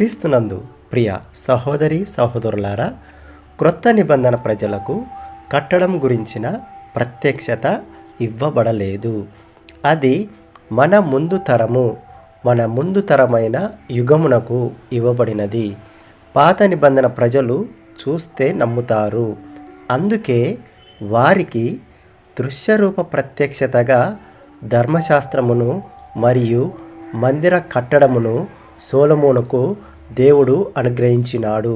క్రీస్తునందు ప్రియ సహోదరి సహోదరులారా క్రొత్త నిబంధన ప్రజలకు కట్టడం గురించిన ప్రత్యక్షత ఇవ్వబడలేదు. అది మన ముందు తరము మన ముందు తరమైన యుగమునకు ఇవ్వబడినది. పాత నిబంధన ప్రజలు చూస్తే నమ్ముతారు. అందుకే వారికి దృశ్యరూప ప్రత్యక్షతగా ధర్మశాస్త్రమును మరియు మందిర కట్టడమును సోలమోనకు దేవుడు అనుగ్రహించినాడు.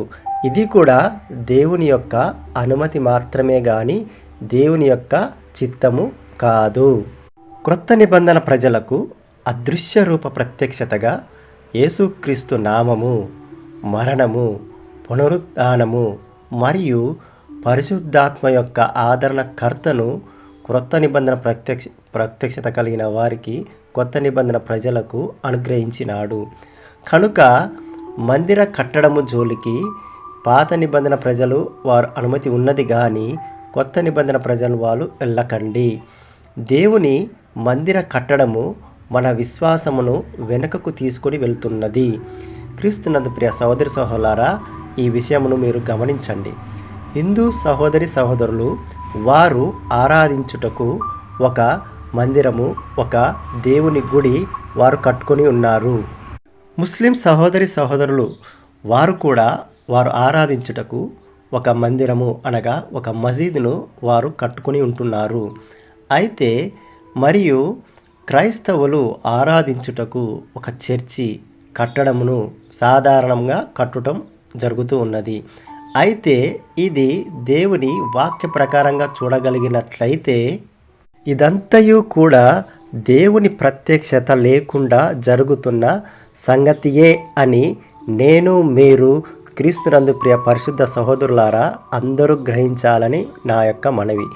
ఇది కూడా దేవుని యొక్క అనుమతి మాత్రమే కానీ దేవుని యొక్క చిత్తము కాదు. క్రొత్త నిబంధన ప్రజలకు అదృశ్య రూప ప్రత్యక్షతగా యేసుక్రీస్తు నామము మరణము పునరుద్ధానము మరియు పరిశుద్ధాత్మ యొక్క ఆదరణకర్తను క్రొత్త నిబంధన ప్రత్యక్ష ప్రత్యక్షత కలిగిన వారికి కొత్త నిబంధన ప్రజలకు అనుగ్రహించినాడు. కనుక మందిర కట్టడము జోలికి పాత నిబంధన ప్రజలు వారు అనుమతి ఉన్నది కానీ కొత్త నిబంధన ప్రజలు వాళ్ళు వెళ్ళకండి. దేవుని మందిర కట్టడము మన విశ్వాసమును వెనుకకు తీసుకొని వెళ్తున్నది. క్రీస్తునందు ప్రియ సహోదరి సహోదరులారా ఈ విషయమును మీరు గమనించండి. హిందూ సహోదరి సహోదరులు వారు ఆరాధించుటకు ఒక మందిరము ఒక దేవుని గుడి వారు కట్టుకొని ఉన్నారు. ముస్లిం సహోదరి సహోదరులు వారు కూడా వారు ఆరాధించుటకు ఒక మందిరము అనగా ఒక మసీదును వారు కట్టుకొని ఉంటున్నారు. అయితే మరియు క్రైస్తవులు ఆరాధించుటకు ఒక చర్చి కట్టడమును సాధారణంగా కట్టడం జరుగుతూ ఉన్నది. అయితే ఇది దేవుని వాక్య ప్రకారంగా చూడగలిగినట్లయితే ఇదంతయు కూడా దేవుని ప్రత్యక్షత లేకుండా జరుగుతున్న సంగతియే అని నేను మీరు క్రీస్తునందు ప్రియ పరిశుద్ధ సహోదరులారా అందరూ గ్రహించాలని నా యొక్క మనవి.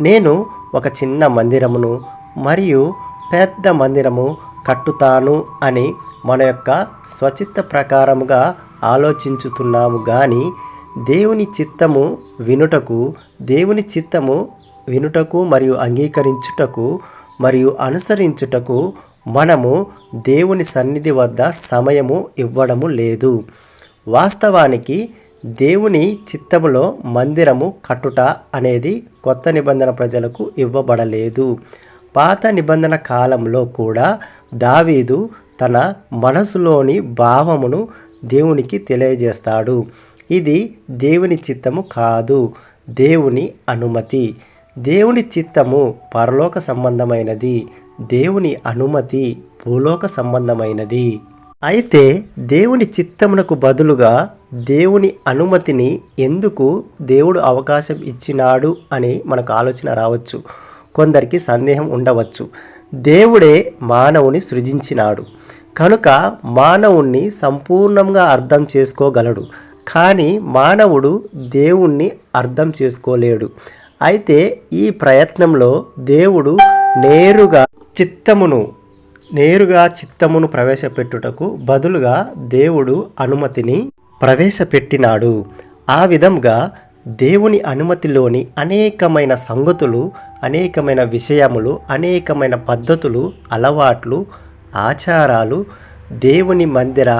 నేను ఒక చిన్న మందిరమును మరియు పెద్ద మందిరము కట్టుతాను అని మన యొక్క స్వచిత్త ప్రకారముగా ఆలోచించుతున్నాము కానీ దేవుని చిత్తము వినుటకు దేవుని చిత్తము వినుటకు మరియు అంగీకరించుటకు మరియు అనుసరించుటకు మనము దేవుని సన్నిధి వద్ద సమయము ఇవ్వడము లేదు. వాస్తవానికి దేవుని చిత్తములో మందిరము కట్టుట అనేది కొత్త నిబంధన ప్రజలకు ఇవ్వబడలేదు. పాత నిబంధన కాలంలో కూడా దావీదు తన మనసులోని భావమును దేవునికి తెలియజేస్తాడు. ఇది దేవుని చిత్తము కాదు దేవుని అనుమతి. దేవుని చిత్తము పరలోక సంబంధమైనది. దేవుని అనుమతి భూలోక సంబంధమైనది. అయితే దేవుని చిత్తమునకు బదులుగా దేవుని అనుమతిని ఎందుకు దేవుడు అవకాశం ఇచ్చినాడు అని మనకు ఆలోచన రావచ్చు. కొందరికి సందేహం ఉండవచ్చు. దేవుడే మానవుని సృజించినాడు. కనుక మానవుణ్ణి సంపూర్ణంగా అర్థం చేసుకోగలడు. కానీ మానవుడు దేవుణ్ణి అర్థం చేసుకోలేడు. అయితే ఈ ప్రయత్నంలో దేవుడు నేరుగా చిత్తమును నేరుగా చిత్తమును ప్రవేశపెట్టుటకు బదులుగా దేవుడు అనుమతిని ప్రవేశపెట్టినాడు. ఆ విధంగా దేవుని అనుమతిలోని అనేకమైన సంగతులు అనేకమైన విషయములు అనేకమైన పద్ధతులు అలవాట్లు ఆచారాలు దేవుని మందిర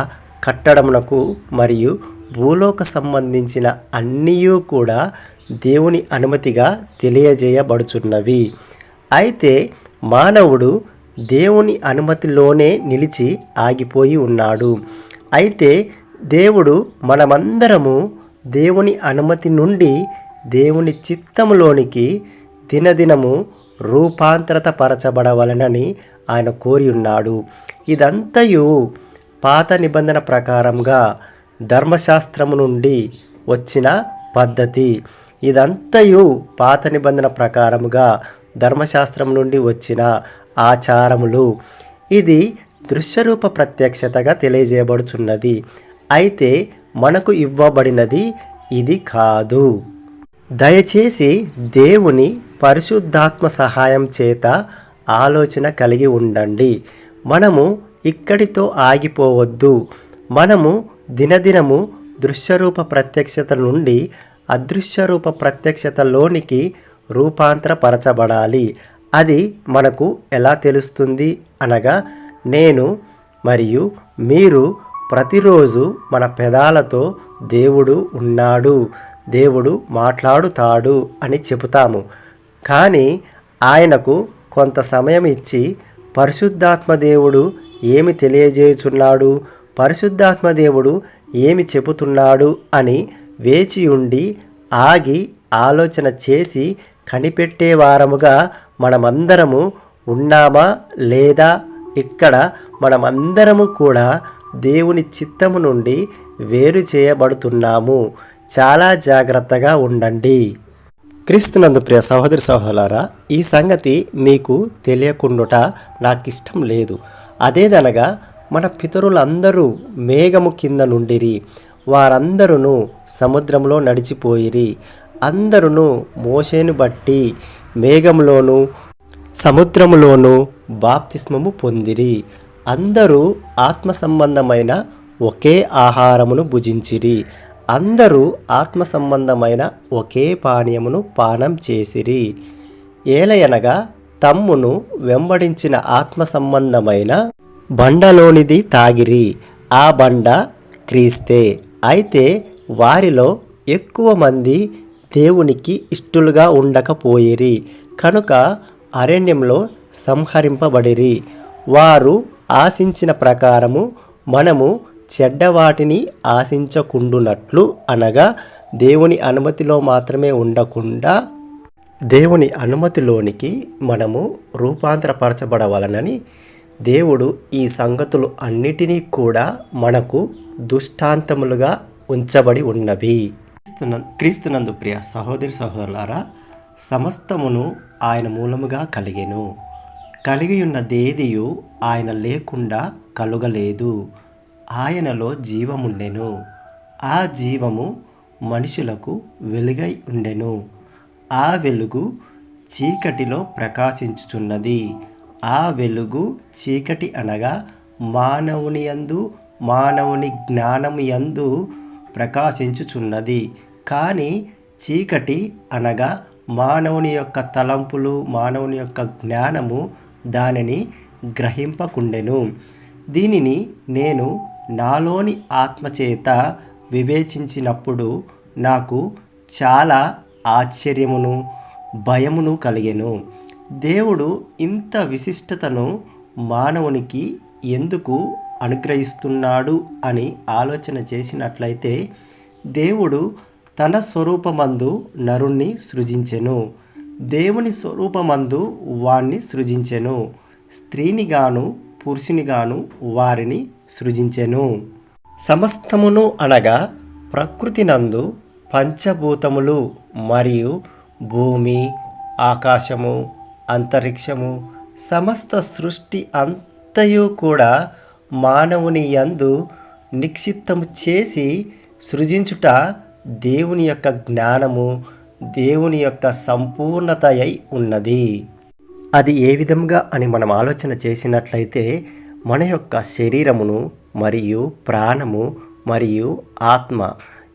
కట్టడమునకు మరియు భూలోక సంబంధించిన అన్నీ కూడా దేవుని అనుమతిగా తెలియజేయబడుచున్నవి. అయితే మానవుడు దేవుని అనుమతిలోనే నిలిచి ఆగిపోయి ఉన్నాడు. అయితే దేవుడు మనమందరము దేవుని అనుమతి నుండి దేవుని చిత్తములోనికి దినదినము రూపాంతరత పరచబడవలనని ఆయన కోరి ఉన్నాడు. ఇదంతయు పాత నిబంధన ప్రకారంగా ధర్మశాస్త్రము నుండి వచ్చిన పద్ధతి. ఇదంతయు పాత నిబంధన ప్రకారముగా ధర్మశాస్త్రం నుండి వచ్చిన ఆచారములు. ఇది దృశ్యరూప ప్రత్యక్షతగా తెలియజేయబడుచున్నది. అయితే మనకు ఇవ్వబడినది ఇది కాదు. దయచేసి దేవుని పరిశుద్ధాత్మ సహాయం చేత ఆలోచన కలిగి ఉండండి. మనము ఇక్కడితో ఆగిపోవద్దు. మనము దినదినము దృశ్యరూప ప్రత్యక్షత నుండి అదృశ్యరూప ప్రత్యక్షతలోనికి రూపాంతరపరచబడాలి. అది మనకు ఎలా తెలుస్తుంది? అనగా నేను మరియు మీరు ప్రతిరోజు మన పెదాలతో దేవుడు ఉన్నాడు. దేవుడు మాట్లాడుతాడు అని చెబుతాము. కానీ ఆయనకు కొంత సమయం ఇచ్చి పరిశుద్ధాత్మ దేవుడు ఏమి తెలియజేయుచున్నాడు? పరిశుద్ధాత్మ దేవుడు ఏమి చెబుతున్నాడు? అని వేచి ఉండి ఆగి ఆలోచన చేసి కనిపెట్టే వారముగా మనమందరము ఉన్నామా లేదా? ఇక్కడ మనమందరము కూడా దేవుని చిత్తము నుండి వేరు చేయబడుతున్నాము. చాలా జాగ్రత్తగా ఉండండి. క్రీస్తునందు ప్రియ సహోదరి సహోదరులారా ఈ సంగతి మీకు తెలియకుండుట నాకు ఇష్టం లేదు. అదేదనగా మన పితరులందరూ మేఘము కింద నుండిరి వారందరూ సముద్రంలో నడిచిపోయిరి. అందరును మోషేను బట్టి మేఘంలోను సముద్రములోను బాప్తిస్మము పొందిరి. అందరూ ఆత్మ సంబంధమైన ఒకే ఆహారమును భుజించిరి. అందరూ ఆత్మ సంబంధమైన ఒకే పానీయమును పానం చేసిరి. ఏలయనగా తమ్మును వెంబడించిన ఆత్మ సంబంధమైన బండలోనిది తాగిరి. ఆ బండ క్రీస్తే. అయితే వారిలో ఎక్కువ మంది దేవునికి ఇష్టలుగా ఉండకపోయిరి కనుక అరణ్యంలో సంహరింపబడిరి. వారు ఆశించిన ప్రకారము మనము చెడ్డవాటిని ఆశించకుండునట్లు అనగా దేవుని అనుమతిలో మాత్రమే ఉండకుండా దేవుని అనుమతిలోనికి మనము రూపాంతరపరచబడవలనని దేవుడు ఈ సంగతులు అన్నిటినీ కూడా మనకు దుష్టాంతములుగా ఉంచబడి ఉన్నవి. క్రీస్తునందు ప్రియ సహోదరి సహోదరులారా సమస్తమును ఆయన మూలముగా కలిగెను. కలిగి ఉన్న దేదియు ఆయన లేకుండా కలుగలేదు. ఆయనలో జీవముండెను. ఆ జీవము మనుషులకు వెలుగై ఉండెను. ఆ వెలుగు చీకటిలో ప్రకాశించుచున్నది. ఆ వెలుగు చీకటి అనగా మానవుని యందు మానవుని జ్ఞానము యందు ప్రకాశించుచున్నది. కానీ చీకటి అనగా మానవుని యొక్క తలంపులు మానవుని యొక్క జ్ఞానము దానిని గ్రహింపకుండెను. దీనిని నేను నాలోని ఆత్మచేత వివేచించినప్పుడు నాకు చాలా ఆశ్చర్యమును భయమును కలిగెను. దేవుడు ఇంత విశిష్టతను మానవునికి ఎందుకు అనుగ్రహిస్తున్నాడు అని ఆలోచన చేసినట్లయితే దేవుడు తన స్వరూపమందు నరుణ్ణి సృజించెను. దేవుని స్వరూపమందు వాణ్ణి సృజించెను. స్త్రీనిగాను పురుషునిగాను వారిని సృజించెను. సమస్తమును అనగా ప్రకృతినందు పంచభూతములు మరియు భూమి ఆకాశము అంతరిక్షము సమస్త సృష్టి అంతయు కూడా మానవుని యందు నిక్షిప్తము చేసి సృజించుట దేవుని యొక్క జ్ఞానము దేవుని యొక్క సంపూర్ణత అయి ఉన్నది. అది ఏ విధంగా అని మనం ఆలోచన చేసినట్లయితే మన యొక్క శరీరమును మరియు ప్రాణము మరియు ఆత్మ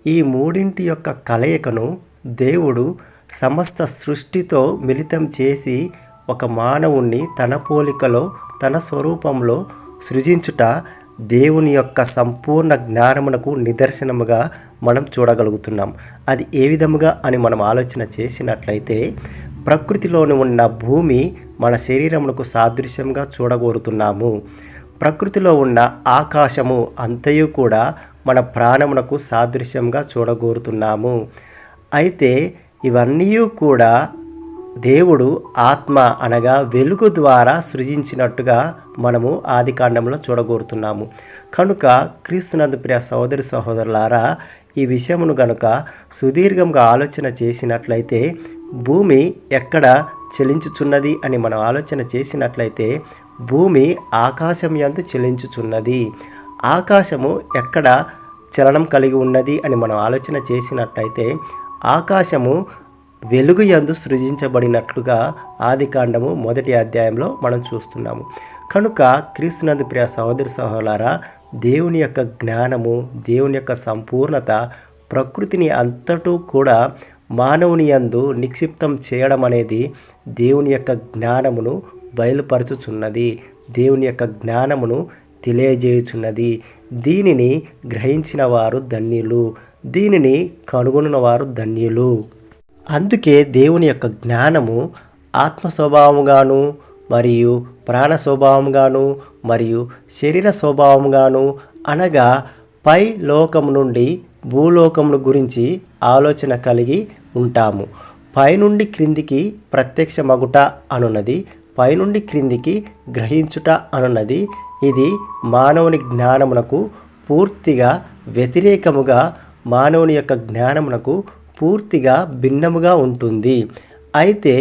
ఈ మూడింటి యొక్క కలయికను దేవుడు సమస్త సృష్టితో మిళితం చేసి ఒక మానవుణ్ణి తన పోలికలో తన స్వరూపంలో సృజించుట దేవుని యొక్క సంపూర్ణ జ్ఞానమునకు నిదర్శనముగా మనం చూడగలుగుతున్నాం. అది ఏ విధముగా అని మనం ఆలోచన చేసినట్లయితే ప్రకృతిలోని ఉన్న భూమి మన శరీరమునకు సాదృశ్యంగా చూడగోరుతున్నాము. ప్రకృతిలో ఉన్న ఆకాశము అంతయు కూడా మన ప్రాణమునకు సాదృశ్యంగా చూడగోరుతున్నాము. అయితే ఇవన్నీ కూడా దేవుడు ఆత్మ అనగా వెలుగు ద్వారా సృజించినట్టుగా మనము ఆది కాండంలో చూడగోరుతున్నాము. కనుక క్రీస్తునందు ప్రియ సహోదరి సహోదరులారా ఈ విషయమును గనుక సుదీర్ఘంగా ఆలోచన చేసినట్లయితే భూమి ఎక్కడ చెలించుచున్నది అని మనం ఆలోచన చేసినట్లయితే భూమి ఆకాశం యందు చెలించుచున్నది. ఆకాశము ఎక్కడ చలనం కలిగి ఉన్నది అని మనం ఆలోచన చేసినట్లయితే ఆకాశము వెలుగు యందు సృజించబడినట్లుగా ఆది కాండము మొదటి అధ్యాయంలో మనం చూస్తున్నాము. కనుక క్రీస్తునందు ప్రియ సహోదరి సహోదరా దేవుని యొక్క జ్ఞానము దేవుని యొక్క సంపూర్ణత ప్రకృతిని అంతటూ కూడా మానవుని యందు నిక్షిప్తం చేయడం అనేది దేవుని యొక్క జ్ఞానమును బయలుపరచుచున్నది. దేవుని యొక్క జ్ఞానమును తెలియజేయుచున్నది. దీనిని గ్రహించిన వారు ధన్యులు. దీనిని కనుగొన్న వారు ధన్యులు. అందుకే దేవుని యొక్క జ్ఞానము ఆత్మ స్వభావముగాను మరియు ప్రాణ స్వభావంగాను మరియు శరీర స్వభావంగాను అనగా పై లోకం నుండి భూలోకముల గురించి ఆలోచన కలిగి ఉంటాము. పైనుండి క్రిందికి ప్రత్యక్షమగుట అనున్నది పైనుండి క్రిందికి గ్రహించుట అనున్నది. ఇది మానవుని జ్ఞానమునకు పూర్తిగా వ్యతిరేకముగా మానవుని యొక్క జ్ఞానమునకు పూర్తిగా భిన్నముగా ఉంటుంది. అయితే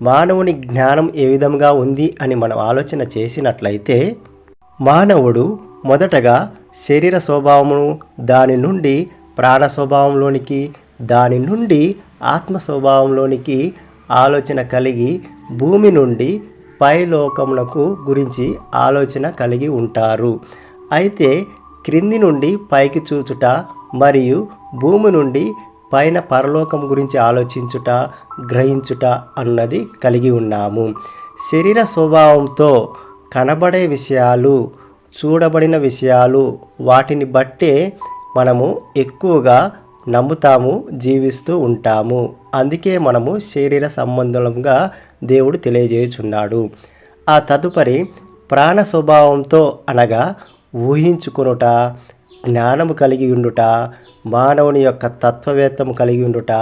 మానవుని జ్ఞానం ఏ విధంగా ఉంది అని మనం ఆలోచన చేసినట్లయితే మానవుడు మొదటగా శరీర స్వభావమును దాని నుండి ప్రాణ స్వభావంలోనికి దాని నుండి ఆత్మ స్వభావంలోనికి ఆలోచన కలిగి భూమి నుండి పైలోకమునకు గురించి ఆలోచన కలిగి ఉంటారు. అయితే క్రింది నుండి పైకి చూచుట మరియు భూమి నుండి పైన పరలోకం గురించి ఆలోచించుట గ్రహించుట అన్నది కలిగి ఉన్నాము. శరీర స్వభావంతో కనబడే విషయాలు చూడబడిన విషయాలు వాటిని బట్టే మనము ఎక్కువగా నమ్ముతాము జీవిస్తూ ఉంటాము. అందుకే మనము శరీర సంబంధంగా దేవుడు తెలియజేయుచున్నాడు. ఆ తదుపరి ప్రాణ స్వభావంతో అనగా ఊహించుకొనుట జ్ఞానము కలిగి ఉండుట మానవుని యొక్క తత్వవేత్తము కలిగి ఉండుట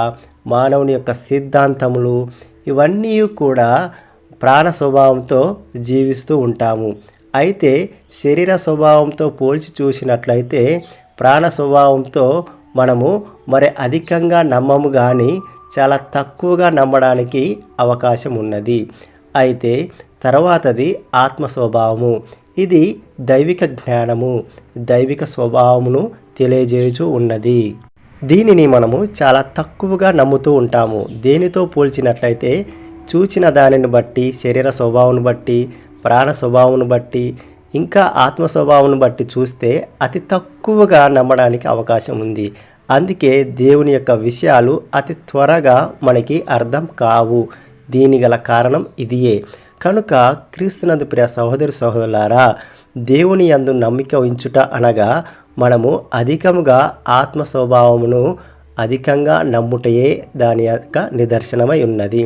మానవుని యొక్క సిద్ధాంతములు ఇవన్నీ కూడా ప్రాణ స్వభావంతో జీవిస్తూ ఉంటాము. అయితే శరీర స్వభావంతో పోల్చి చూసినట్లయితే ప్రాణ స్వభావంతో మనము మరి అధికంగా నమ్మము కానీ చాలా తక్కువగా నమ్మడానికి అవకాశం ఉన్నది. అయితే తర్వాతది ఆత్మ స్వభావము. ఇది దైవిక జ్ఞానము దైవిక స్వభావమును తెలియజేయుచూ ఉన్నది. దీనిని మనము చాలా తక్కువగా నమ్ముతూ ఉంటాము. దేనితో పోల్చినట్లయితే చూచిన దానిని బట్టి శరీర స్వభావం బట్టి ప్రాణ స్వభావం బట్టి ఇంకా ఆత్మ స్వభావం బట్టి చూస్తే అతి తక్కువగా నమ్మడానికి అవకాశం ఉంది. అందుకే దేవుని యొక్క విషయాలు అతి త్వరగా మనకి అర్థం కావు. దీని గల కారణం ఇదియే. కనుక క్రీస్తునందు ప్రియ సహోదరి సహోదరులారా దేవుని యందు నమ్మిక ఉంచుట అనగా మనము అధికముగా ఆత్మ స్వభావమును అధికంగా నమ్ముటయే దాని యొక్క నిదర్శనమై ఉన్నది.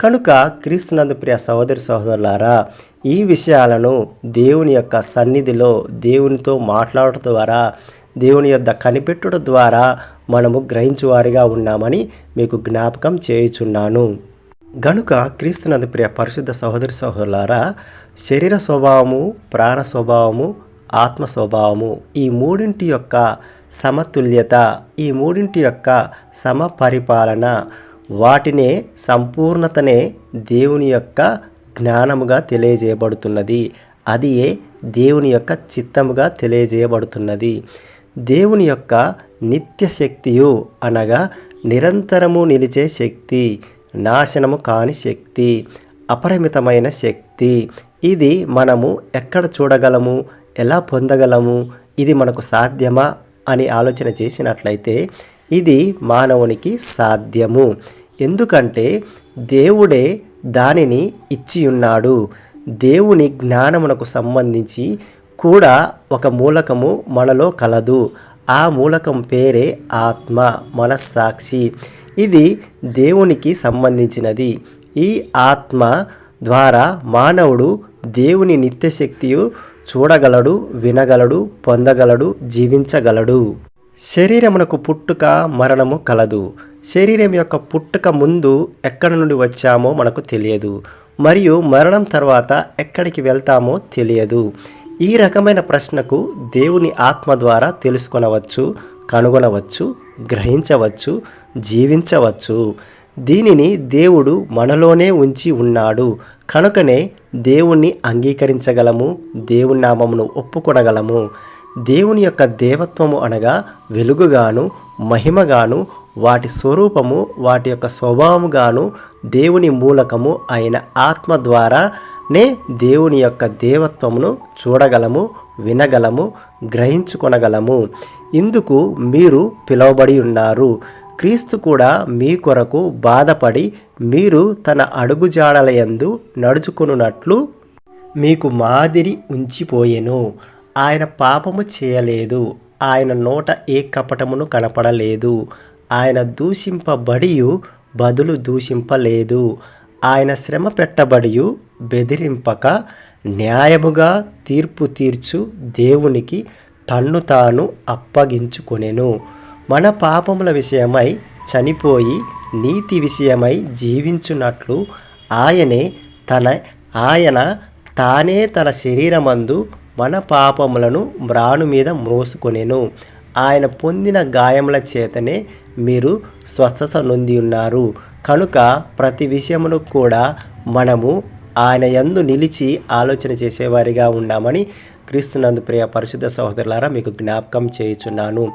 కనుక క్రీస్తునందు ప్రియ సహోదరి సహోదరులారా ఈ విషయాలను దేవుని యొక్క సన్నిధిలో దేవునితో మాట్లాడటం ద్వారా దేవుని యొద్ద కనిపెట్టుట ద్వారా మనము గ్రహించువారిగా ఉన్నామని మీకు జ్ఞాపకం చేయుచున్నాను. గనుక క్రీస్తునందు ప్రియ పరిశుద్ధ సహోదరి సహోదరులారా శరీర స్వభావము ప్రాణ స్వభావము ఆత్మ స్వభావము ఈ మూడింటి యొక్క సమతుల్యత ఈ మూడింటి యొక్క సమపరిపాలన వాటినే సంపూర్ణతనే దేవుని యొక్క జ్ఞానముగా తెలియజేయబడుతున్నది. అది ఏ? దేవుని యొక్క చిత్తముగా తెలియజేయబడుతున్నది. దేవుని యొక్క నిత్య శక్తియు అనగా నిరంతరము నిలిచే శక్తి. నాశనము కాని శక్తి అపరిమితమైన శక్తి. ఇది మనము ఎక్కడ చూడగలము ఎలా పొందగలము ఇది మనకు సాధ్యమా అని ఆలోచన చేసినట్లయితే ఇది మానవునికి సాధ్యము. ఎందుకంటే దేవుడే దానిని ఇచ్చియున్నాడు. దేవుని జ్ఞానమునకు సంబంధించి కూడా ఒక మూలకము మనలో కలదు. ఆ మూలకం పేరే ఆత్మ మనస్సాక్షి. ఇది దేవునికి సంబంధించినది. ఈ ఆత్మ ద్వారా మానవుడు దేవుని నిత్యశక్తియు చూడగలడు వినగలడు పొందగలడు జీవించగలడు. శరీరమునకు పుట్టుక మరణము కలదు. శరీరం యొక్క పుట్టుక ముందు ఎక్కడి నుండి వచ్చామో మనకు తెలియదు. మరియు మరణం తర్వాత ఎక్కడికి వెళ్తామో తెలియదు. ఈ రకమైన ప్రశ్నకు దేవుని ఆత్మ ద్వారా తెలుసుకొనవచ్చు కనుగొనవచ్చు గ్రహించవచ్చు జీవించవచ్చు. దీనిని దేవుడు మనలోనే ఉంచి ఉన్నాడు. కనుకనే దేవుణ్ణి అంగీకరించగలము దేవుని నామమును ఒప్పుకొనగలము. దేవుని యొక్క దేవత్వము అనగా వెలుగుగాను మహిమగాను వాటి స్వరూపము వాటి యొక్క స్వభావముగాను దేవుని మూలకము అయిన ఆత్మ ద్వారానే దేవుని యొక్క దేవత్వమును చూడగలము వినగలము గ్రహించుకొనగలము. ఇందుకు మీరు పిలువబడి ఉన్నారు. క్రీస్తు కూడా మీ కొరకు బాధపడి మీరు తన అడుగుజాడలయందు నడుచుకున్నట్లు మీకు మాదిరి ఉంచిపోయెను. ఆయన పాపము చేయలేదు. ఆయన నోట ఏ కపటమును కనపడలేదు. ఆయన దూషింపబడియు బదులు దూషింపలేదు. ఆయన శ్రమ పెట్టబడియు బెదిరింపక న్యాయముగా తీర్పు తీర్చు దేవునికి తన్ను తాను అప్పగించుకొనెను. మన పాపముల విషయమై చనిపోయి నీతి విషయమై జీవించున్నట్లు ఆయనే తన ఆయన తానే తన శరీరమందు మన పాపములను మ్రాను మీద మోసుకొనెను ఆయన పొందిన గాయముల చేతనే మీరు స్వస్థత నొంది ఉన్నారు కనుక ప్రతి విషయమును కూడా మనము ఆయన యందు నిలిచి ఆలోచన చేసేవారిగా ఉన్నామని క్రీస్తునందు ప్రియ పరిశుద్ధ సహోదరులారా మీకు జ్ఞాపకం చేయుచున్నాను.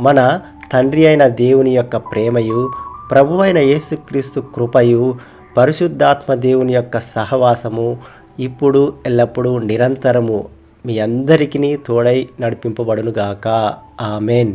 మన తండ్రి అయిన దేవుని యొక్క ప్రేమయు ప్రభు అయిన యేసుక్రీస్తు కృపయు పరిశుద్ధాత్మ దేవుని యొక్క సహవాసము ఇప్పుడు ఎల్లప్పుడూ నిరంతరము మీ అందరికీ తోడై నడిపింపబడునుగాక. ఆమెన్.